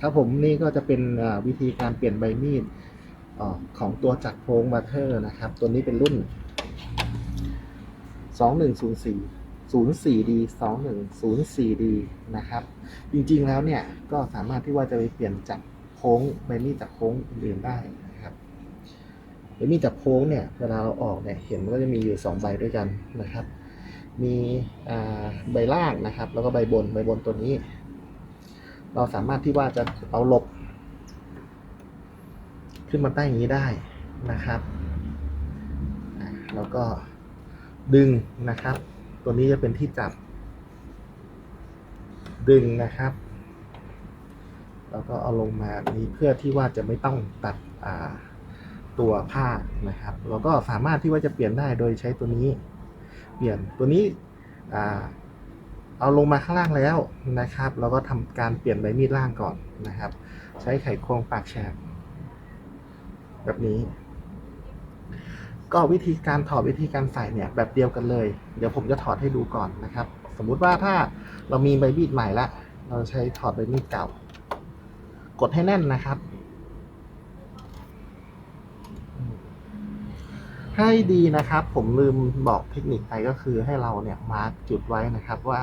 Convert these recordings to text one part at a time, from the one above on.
ครับผมนี่ก็จะเป็นวิธีการเปลี่ยนใบมีดออของตัวจักรโพงบัตเทอร์นะครับ ตัวนี้เป็นรุ่น 2104 04D 2104D นะครับ จริงๆแล้วเนี่ยก็สามารถที่ว่าจะไปเปลี่ยนจากโค้งใบมีดจากโค้งอื่นๆได้นะครับใบมีดจากโค้งเนี่ยเวลาเราออกเนี่ยเห็นมันก็จะมีอยู่สองใบด้วยกันนะครับ มีใบล่างนะครับ แล้วก็ใบบนใบบนตัวนี้ เราสามารถที่ว่าจะเอาหลบ ขึ้นมาใต้อย่างนี้ได้นะครับ แล้วก็ดึงนะครับ ตัวนี้จะเป็นที่จับ ดึงนะครับ แล้วก็เอาลงมานี้เพื่อที่ว่าจะไม่ต้องตัดตัวผ้านะครับ แล้วก็สามารถที่ว่าจะเปลี่ยนได้โดยใช้ตัวนี้ เปลี่ยนตัวนี้ เอาลงมาข้างล่างแล้วนะครับ เราก็ทำการเปลี่ยนใบมีดล่างก่อนนะครับ ใช้ไขควงปากแฉกแบบนี้ ก็วิธีการถอดวิธีการใส่เนี่ยแบบเดียวกันเลย เดี๋ยวผมจะถอดให้ดูก่อนนะครับ สมมุติว่าถ้าเรามีใบมีดใหม่ละเราใช้ถอดใบมีดเก่า กดให้แน่นนะครับ ให้ดีนะครับ ผมลืมบอกเทคนิคไปก็คือให้เราเนี่ยมาร์กจุดไว้นะครับว่า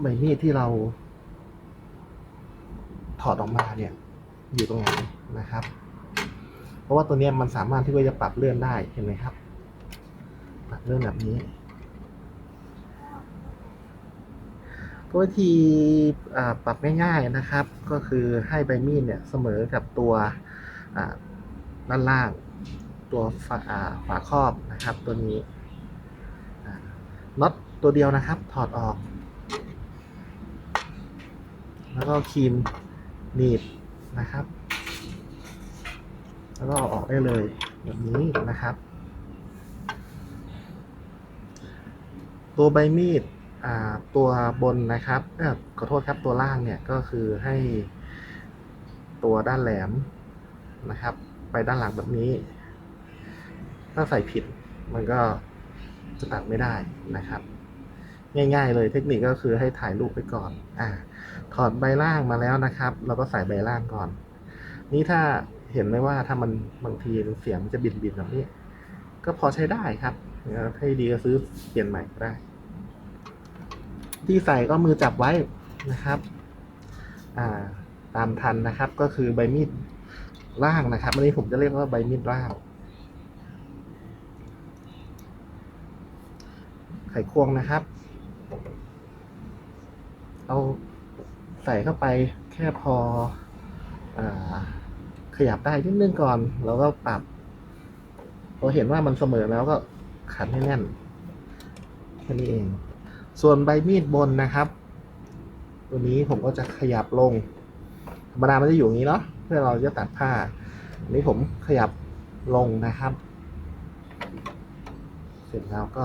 ใบมีดที่เราถอดออกมาเนี่ย อยู่ตรงไหนนะครับ เพราะว่าตัวนี้มันสามารถที่ว่าจะปรับเลื่อนได้เห็นไหมครับ ปรับเลื่อนแบบนี้ก็วิธีอ่ปรับง่ายๆนะครับ ก็คือให้ใบมีดเนี่ยเสมอกับตัวด้านล่าง ตัวฝาฝาครอบนะครับ ตัวนี้น็อต ตัวเดียวนะครับ ถอดออก แล้วก็ครีมหนีบนะครับ แล้วก็เอาออกได้เลยแบบนี้นะครับ ตัวใบมีดตัวบนนะครับเออขอโทษครับตัวล่างเนี่ยก็คือให้ตัวด้านแหลมนะครับ ไปด้านหลังแบบนี้ ถ้าใส่ผิดมันก็จะตัดไม่ได้นะครับ ง่ายๆ เลยเทคนิคก็คือให้ถ่ายรูปไปก่อนอ่าถอดใบล่างมาแล้วนะครับ เราก็ใส่ใบล่างก่อน นี่ถ้าเห็นไหมว่าถ้ามันบางทีเสียงมันจะบิดบิดแบบนี้ ก็พอใช้ได้ครับนะครับให้ดีก็ซื้อเปลี่ยนใหม่ก็ได้ ที่ใส่ก็มือจับไว้นะครับอ่าตามทันนะครับ ก็คือใบมีดล่างนะครับอันนี้ผมจะเรียกว่าใบมีดล่างไขควงนะครับ เอาใส่เข้าไปแค่พออขยับได้นิดนึงก่อน แล้วก็ปรับพอเห็นว่ามันเสมอแล้วก็ขันให้แน่นแค่นี้เอง ส่วนใบมีดบนนะครับ ตัวนี้ผมก็จะขยับลงธรรมดามันจะอยู่อย่างนี้เนาะเพื่อเราจะตัดผ้าอันนี้ผมขยับลงนะครับ เสร็จแล้วก็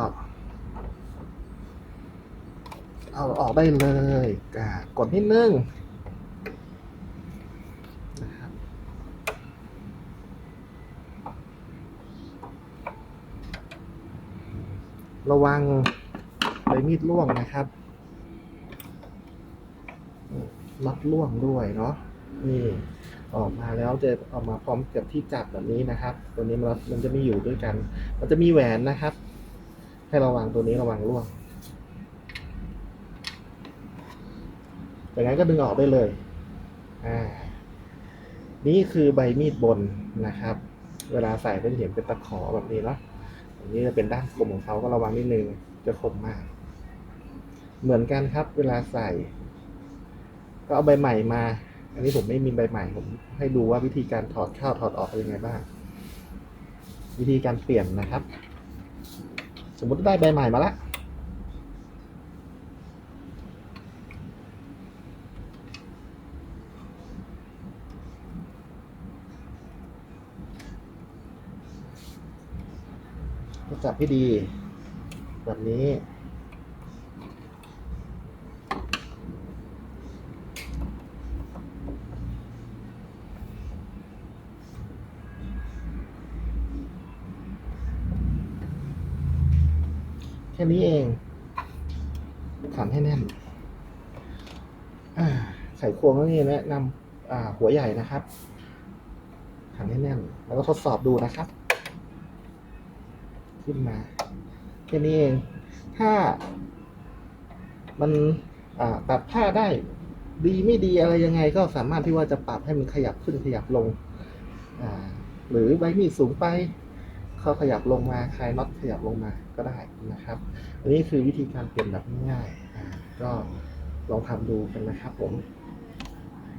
เอาออกได้เลยอ่ากดนิดนึงนะครับระวังใบมีดล่วงนะครับน็อตล่วงด้วยเนาะนี่ออกมาแล้วจะออกมาพร้อมกับที่จับแบบนี้นะครับ ตัวนี้มันมันจะไม่อยู่ด้วยกัน มันจะมีแหวนนะครับ ให้ระวังตัวนี้ระวังล่วง จากนั้นก็ดึงออกได้เลย อ่า นี่คือใบมีดบนนะครับ เวลาใส่ก็จะเห็นเป็นตะขอแบบนี้เนาะอันนี้จะเป็นด้านคมของเขาก็ระวังนิดนึง จะคมมาก เหมือนกันครับ เวลาใส่ ก็เอาใบใหม่มา อันนี้ผมไม่มีใบใหม่ ผมให้ดูว่าวิธีการถอดเข้าถอดออกเป็นยังไงบ้าง วิธีการเปลี่ยนนะครับ สมมติได้ใบใหม่มาแล้ว ก็ จับให้ดี แบบนี้ แค่นี้เองขันให้แน่นไขควงก็นี่แนะนำหัวใหญ่นะครับขันให้แน่น แล้วก็ทดสอบดูนะครับ ขึ้นมาแค่นี้เอง ถ้ามันอ่าตัดผ้าได้ดีไม่ดีอะไรยังไงก็สามารถที่ว่าจะปรับให้มันขยับขึ้นขยับลง หรือใบมีดสูงไปเขาขยับลงมาคลายน็อตขยับลงมาก็ได้นะครับ อันนี้คือวิธีการเปลี่ยนแบบง่ายๆก็ลองทำดูกันนะครับผม